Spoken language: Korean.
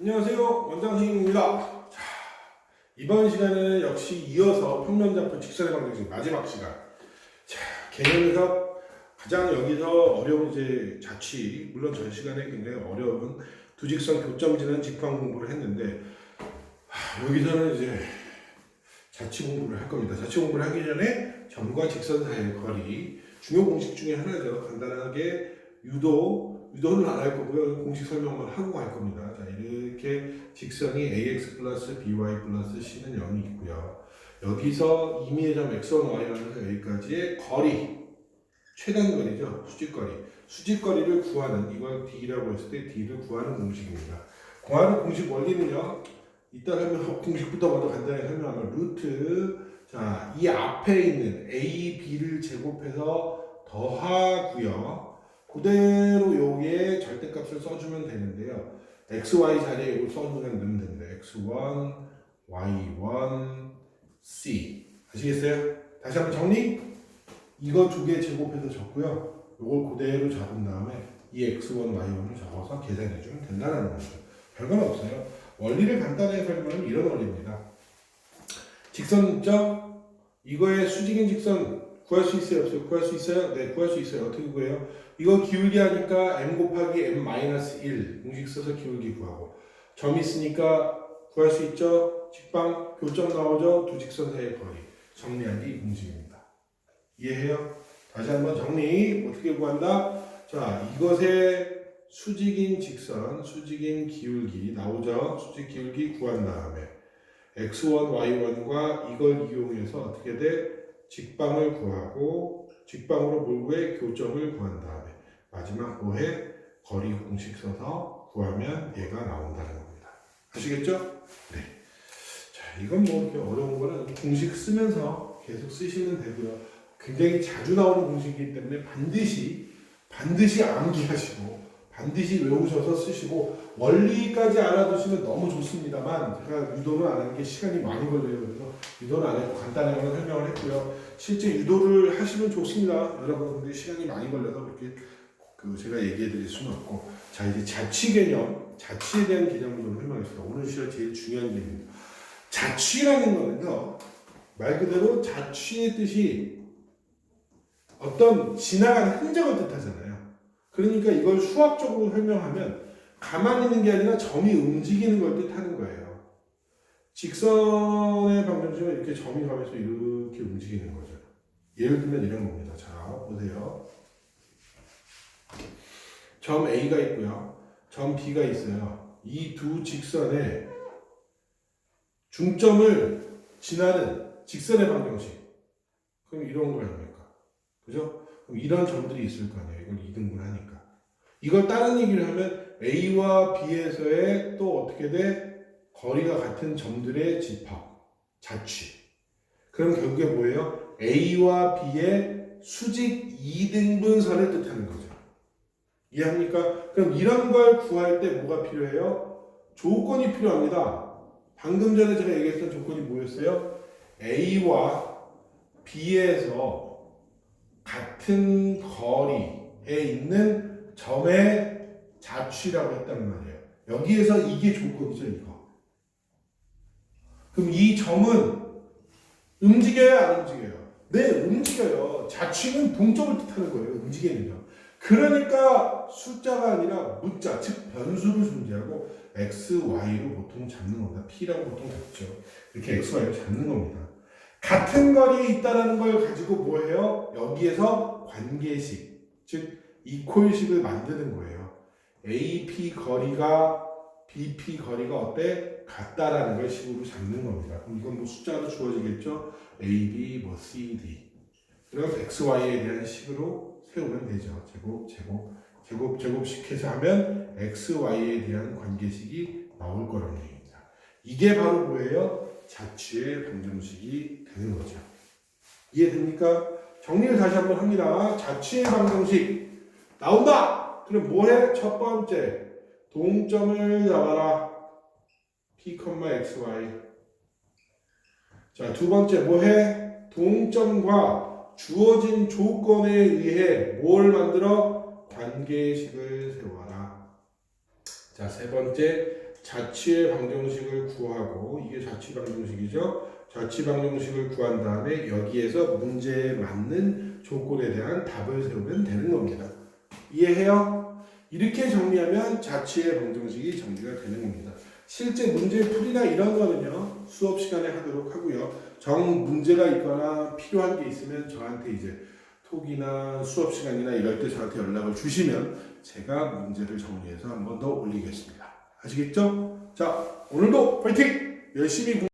안녕하세요. 원장 선생님입니다. 자, 이번 시간에는 역시 이어서 평면좌표 직선의 방정식 마지막 시간. 자, 개념에서 가장 여기서 어려운 이제 자취, 물론 전 시간에 굉장히 어려운 두 직선 교점지는 직방 공부를 했는데 하, 여기서는 이제 자취 공부를 할 겁니다. 자취 공부를 하기 전에 점과 직선 사이의 거리 중요 공식 중에 하나죠. 간단하게 유도, 유도는 안 할 거고요. 공식 설명만 하고 갈 겁니다. 자, 이렇게 직선이 ax 플러스 by 플러스 c는 0이 있고요. 여기서 임의의 점 x1, y1에서 여기까지의 거리, 최단 거리죠. 수직거리. 수직거리를 구하는, 이걸 d라고 했을 때 d를 구하는 공식입니다. 구하는 공식 원리는요. 이따 설명, 공식부터 먼저 간단히 설명하면 루트, 자, 이 앞에 있는 a, b를 제곱해서 더하고요. 그대로 요게 절대값을 써주면 되는데요. x, y 자리에 이걸 써주면 됩니다. x1, y1, c. 아시겠어요? 다시 한번 정리. 이거 두 개 제곱해서 적고요. 요걸 그대로 잡은 다음에 이 x1, y1을 적어서 계산해주면 된다는 거죠. 별건 없어요. 원리를 간단하게 설명하면 이런 원리입니다. 직선점 이거의 수직인 직선 구할 수 있어요? 없어요? 구할 수 있어요? 네, 구할 수 있어요. 어떻게 구해요? 이거 기울기 하니까 m 곱하기 m-1 공식 써서 기울기 구하고 점 있으니까 구할 수 있죠? 직방 교점 나오죠? 두 직선 사이의 거리 정리한 게 이 공식입니다. 이해해요? 다시 한번 정리 어떻게 구한다? 자 이것의 수직인 직선 수직인 기울기 나오죠? 수직 기울기 구한 다음에 x1, y1과 이걸 이용해서 어떻게 돼? 직방을 구하고 직방으로 몰고의 교점을 구한 다음에 마지막 뭐해? 거리 공식 써서 구하면 얘가 나온다는 겁니다. 아시겠죠? 네. 자, 이건 뭐 이렇게 어려운 거는 공식 쓰면서 계속 쓰시면 되고요. 굉장히 자주 나오는 공식이기 때문에 반드시 반드시 암기하시고 반드시 외우셔서 쓰시고 원리까지 알아두시면 너무 좋습니다만 제가 유도는 안 하는 게 시간이 많이 걸려요. 그래서 유도는 안 했고 간단하게 설명을 했고요. 실제 유도를 하시면 좋습니다. 여러분 근데 시간이 많이 걸려서 그렇게 그 제가 얘기해 드릴 수는 없고 자 이제 자취 개념 자취에 대한 개념을 좀 설명하겠습니다. 오늘 시간 제일 중요한 개념입니다. 자취라는 거는요 말 그대로 자취의 뜻이 어떤 지나간 흔적을 뜻하잖아요. 그러니까 이걸 수학적으로 설명하면 가만히 있는 게 아니라 점이 움직이는 걸 뜻하는 거예요. 직선의 방정식은 이렇게 점이 가면서 이렇게 움직이는 거죠. 예를 들면 이런 겁니다. 자, 보세요. 점 A가 있고요. 점 B가 있어요. 이 두 직선의 중점을 지나는 직선의 방정식. 그럼 이런 거 아닙니까? 그죠? 이런 점들이 있을 거 아니에요. 이걸 2등분 하니까. 이걸 다른 얘기를 하면 A와 B에서의 또 어떻게 돼? 거리가 같은 점들의 집합, 자취. 그럼 결국에 뭐예요? A와 B의 수직 2등분선을 뜻하는 거죠. 이해합니까? 그럼 이런 걸 구할 때 뭐가 필요해요? 조건이 필요합니다. 방금 전에 제가 얘기했던 조건이 뭐였어요? A와 B에서 같은 거리에 있는 점의 자취라고 했단 말이에요. 여기에서 이게 조건이죠, 이거. 그럼 이 점은 움직여요, 안 움직여요? 네, 움직여요. 자취는 동점을 뜻하는 거예요, 움직이는 점. 그러니까 숫자가 아니라 문자, 즉 변수를 존재하고 x, y로 보통 잡는 겁니다. p라고 보통 잡죠. 이렇게 x, y로 잡는 겁니다. 같은 거리에 있다는 걸 가지고 뭐 해요? 여기에서 관계식, 즉 이퀄식을 만드는 거예요. AP 거리가 BP 거리가 어때? 같다라는 걸 식으로 잡는 겁니다. 그럼 이건 뭐 숫자로 주어지겠죠? AB, 뭐 CD. 그럼 XY에 대한 식으로 세우면 되죠. 제곱, 제곱, 제곱, 제곱식해서 하면 XY에 대한 관계식이 나올 거라는 얘기입니다. 이게 바로 뭐예요? 자취의 방정식이 되는 거죠. 이해됩니까? 정리를 다시 한번 합니다. 자취의 방정식 나온다! 그럼 뭐해? 첫 번째, 동점을 잡아라. P, XY. 자, 두 번째 뭐해? 동점과 주어진 조건에 의해 뭘 만들어? 관계식을 세워라. 자, 세 번째, 자취의 방정식을 구하고 이게 자취 방정식이죠. 자취 방정식을 구한 다음에 여기에서 문제에 맞는 조건에 대한 답을 세우면 되는 겁니다. 이해해요? 이렇게 정리하면 자취의 방정식이 정리가 되는 겁니다. 실제 문제 풀이나 이런 거는요 수업 시간에 하도록 하고요. 정 문제가 있거나 필요한 게 있으면 저한테 이제 톡이나 수업 시간이나 이럴 때 저한테 연락을 주시면 제가 문제를 정리해서 한번 더 올리겠습니다. 아시겠죠? 자 오늘도 파이팅! 열심히 공